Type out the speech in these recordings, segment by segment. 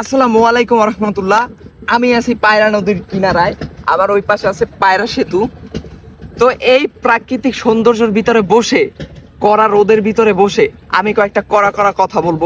আসসালামু আলাইকুম রহমতুল্লাহ আমি আছি পায়রা নদীর কিনারায়, আবার ওই পাশে আছে পায়রা সেতু। তো এই প্রাকৃতিক সৌন্দর্যের ভিতরে বসে, কড়া রোদের ভিতরে বসে আমি কয়েকটা কড়া কড়া কথা বলব।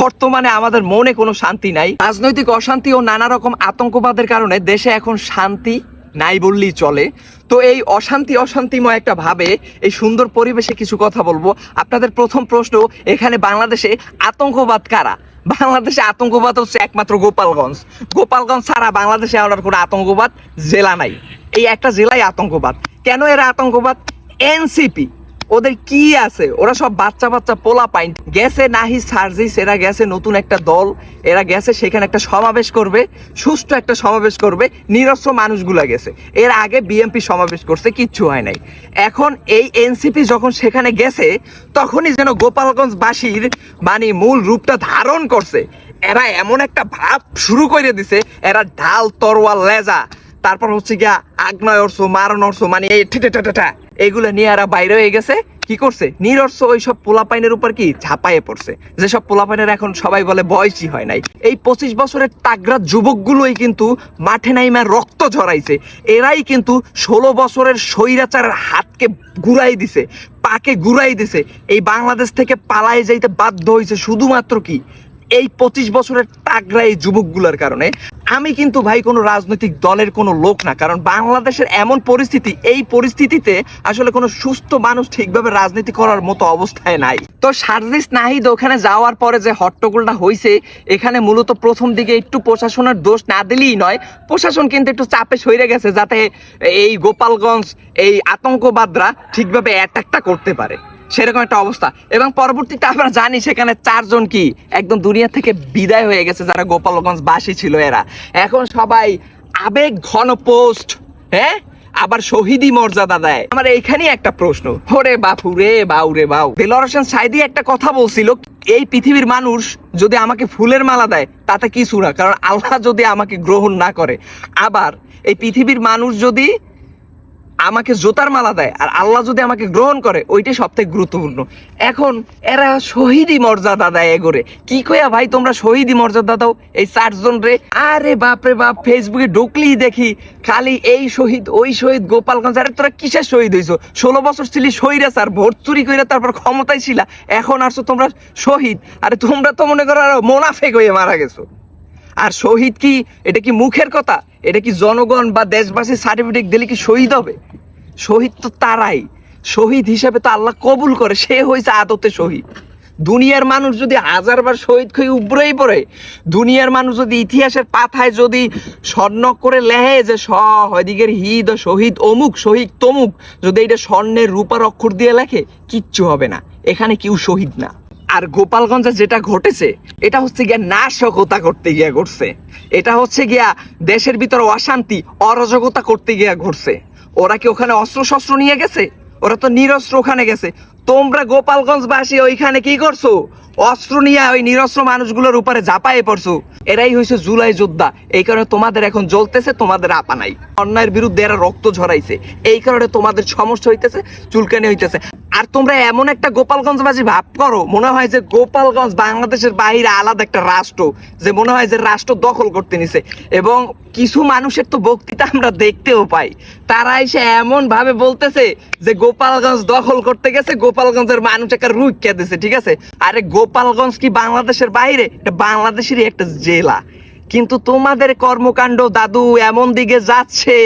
বর্তমানে আমাদের মনে কোনো শান্তি নাই। রাজনৈতিক অশান্তি ও নানা রকম আতঙ্কবাদের কারণে দেশে এখন শান্তি নাই বললেই চলে। তো এই অশান্তি অশান্তিময় একটা ভাবে এই সুন্দর পরিবেশে কিছু কথা বলব। আপনাদের প্রথম প্রশ্ন, এখানে বাংলাদেশে আতঙ্কবাদ কারা? বাংলাদেশে আতঙ্কবাদ হচ্ছে একমাত্র গোপালগঞ্জ। গোপালগঞ্জ ছাড়া বাংলাদেশে আর কোনো আতঙ্কবাদ জেলা নাই। এই একটা জেলাই আতঙ্কবাদ। কেন এরা আতঙ্কবাদ? এনসিপি। ওদের কি আছে? ওরা সব বাচ্চা বাচ্চা পোলা পাইন। গেছে নাহি সার্জিস, এরা গেছে নতুন একটা দল, এরা গেছে সেখানে একটা সমাবেশ করবে, সুষ্ঠু একটা সমাবেশ করবে, নিরস্ত্র মানুষগুলা গেছে। এর আগে বিএমপি সমাবেশ করছে, কিচ্ছু হয় নাই। এখন এই এনসিপি যখন সেখানে গেছে, তখনই যেন গোপালগঞ্জবাসীর মানে মূল রূপটা ধারণ করছে। এরা এমন একটা ভাব শুরু করে দিছে, এরা ঢাল তরোয়াল, লেজা। তারপর হচ্ছে গিয়া আগ্নেয় অর্থ, মারণ অর্থ মানে এই ঠেটে ঠেটে এগুলো নিয়ে এরা বাইরে হয়ে গেছে। কি করছে? নিরর্স ওই সব পোলাপাইনের উপর কি? ঝাঁপাইয়ে পড়ছে। যেসব পোলাপাইনের এখন সবাই বলে বয়সই হয় নাই। এই পঁচিশ বছরের তাগড়া যুবকগুলোই কিন্তু মাঠে নাইমা রক্ত ঝরাইছে। এরাই কিন্তু ষোলো বছরের স্বৈরাচারের হাতকে ঘুরাই দিছে, পাকে ঘুরাই দিছে। এই বাংলাদেশ থেকে পালাই যাইতে বাধ্য হয়েছে শুধুমাত্র কি? এই পঁচিশ বছরের টাগরা এই যুবকগুলোর কারণে। আমি কিন্তু ভাই কোনো রাজনৈতিক দলের কোনো লোক না, কারণ বাংলাদেশের এমন পরিস্থিতি, এই পরিস্থিতিতে আসলে কোনো সুস্থ মানুষ ঠিকভাবে রাজনীতি করার মতো অবস্থায় নাই। তো সার্জিস নাহিদ ওখানে যাওয়ার পরে যে হট্টগোলটা হয়েছে এখানে মূলত প্রথম দিকে একটু প্রশাসনের দোষ না দিলেই নয়, প্রশাসন কিন্তু একটু চাপে সইরে গেছে যাতে এই গোপালগঞ্জ, এই আতঙ্কবাদরা ঠিকভাবে অ্যাটাকটা করতে পারে। সেরকম একটা অবস্থা। এবং পরবর্তীতে আমরা জানি সেখানে চারজন কি? একদম দুনিয়া থেকে বিদায় হয়ে গেছে যারা গোপালগঞ্জ বাসী ছিল এরা। এখন সবাই আবেগ ঘন পোস্ট হ্যাঁ? আবার শহীদি মর্যাদা দেয়। আমার এইখানেই একটা প্রশ্ন, ওরে বাপু রে বাউ রে বাউ। দেলোয়ার হোসেন সাইদি একটা কথা বলছিল, এই পৃথিবীর মানুষ যদি আমাকে ফুলের মালা দেয়, তাতে কিছু না কারণ আল্লাহ যদি আমাকে গ্রহণ না করে। আবার এই পৃথিবীর মানুষ যদি আমাকে জোতার মালা দেয় আর আল্লাহ যদি আমাকে গ্রহণ করে, ওইটাই সব থেকে গুরুত্বপূর্ণ। এখন এরা শহীদি মর্যাদা দেয় এগোরে কি কইয়া ভাই, তোমরা শহীদি মর্যাদা দাও? এই চারজন রে। আরে বাপরে বাপ, ফেসবুকে ঢুকলেই দেখি, খালি এই শহীদ, ওই শহীদ, গোপালগঞ্জ। আরে তোরা কিসের শহীদ হইছো? ষোলো বছর ছিলি শহীদ স্যার ভোট চুরি করে তারপর ক্ষমতায় ছিলা, এখন আসছো তোমরা শহীদ। আরে তোমরা তো মনে করো আরও মোনাফেক হয়ে মারা গেছো। আর শহীদ কি? এটা কি মুখের কথা? এটা কি জনগণ বা দেশবাসীর সার্টিফিকেট দিলে কি শহীদ হবে? শহীদ তো তারাই। শহীদ হিসেবে তো আল্লাহ কবুল করে, সে হয়েছে আদতে শহীদ। দুনিয়ার মানুষ যদি হাজারবার শহীদ খই উবরেই পড়ে, দুনিয়ার মানুষ যদি ইতিহাসের পাথায় যদি স্বর্ণ করে লেহে যে স হিদ শহীদ অমুক, শহীদ তমুক, যদি এটা স্বর্ণের রূপার অক্ষর দিয়ে লেখে, কিচ্ছু হবে না। এখানে কেউ শহীদ না। আর গোপালগঞ্জে যেটা ঘটেছে, এটা হচ্ছে গিয়া নাশকতা করতে গিয়া ঘটছে। এটা হচ্ছে গিয়া দেশের ভিতরে অশান্তি, অরাজকতা করতে গিয়া ঘটছে। ওরা কি ওখানে অস্ত্র শস্ত্র নিয়ে গেছে? ওরা তো নিরস্ত্র ওখানে গেছে। তোমরা গোপালগঞ্জবাসী ওইখানে কি করছ? অস্ত্র নিয়ে ওই নিরস্ত্র মানুষগুলোর উপরে ঝাঁপায়ে পড়ছো। এরাই হয়েছে জুলাই যোদ্ধা। এই কারণে তোমাদের এখন জ্বলতেছে, তোমাদের আপা নাই। অন্যায়ের বিরুদ্ধে এরা রক্ত ঝরাইছে। এই কারণে তোমাদের সমস্যা হইতেছে, চুলকানি হইতেছে। আর তোমরা এমন একটা গোপালগঞ্জ গোপালগঞ্জবাসী ভাব করো, মনে হয় যে গোপালগঞ্জ বাংলাদেশের বাইরে আলাদা একটা রাষ্ট্র, যে মনে হয় যে রাষ্ট্র দখল করতে নিছে। এবং কিছু মানুষের তো বক্তৃতা আমরা দেখতেও পাই। তারা এসে এমন ভাবে বলতেছে যে গোপালগঞ্জ দখল করতে গেছে, গোপালগঞ্জের মানুষ একটা রুইকা দিছে, ঠিক আছে? আরে গোপালগঞ্জ কি বাংলাদেশের বাইরে? এটা বাংলাদেশেরই একটা জেলা। কিন্তু তোমাদের কর্মকাণ্ড দাদু এমন দিকে যাচ্ছে।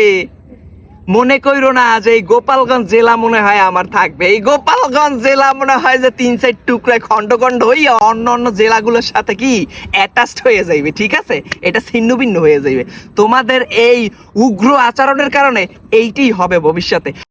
মনে কইরো না যে এই গোপালগঞ্জ জেলা মনে হয় আমার থাকবে। এই গোপালগঞ্জ জেলা মনে হয় যে তিন চার টুকরায় খন্ড খন্ড হইয়া অন্য অন্য জেলাগুলোর সাথে কি অ্যাটাচড হয়ে যাইবে, ঠিক আছে? এটা ছিন্ন ভিন্ন হয়ে যাইবে। তোমাদের এই উগ্র আচরণের কারণে এইটাই হবে ভবিষ্যতে।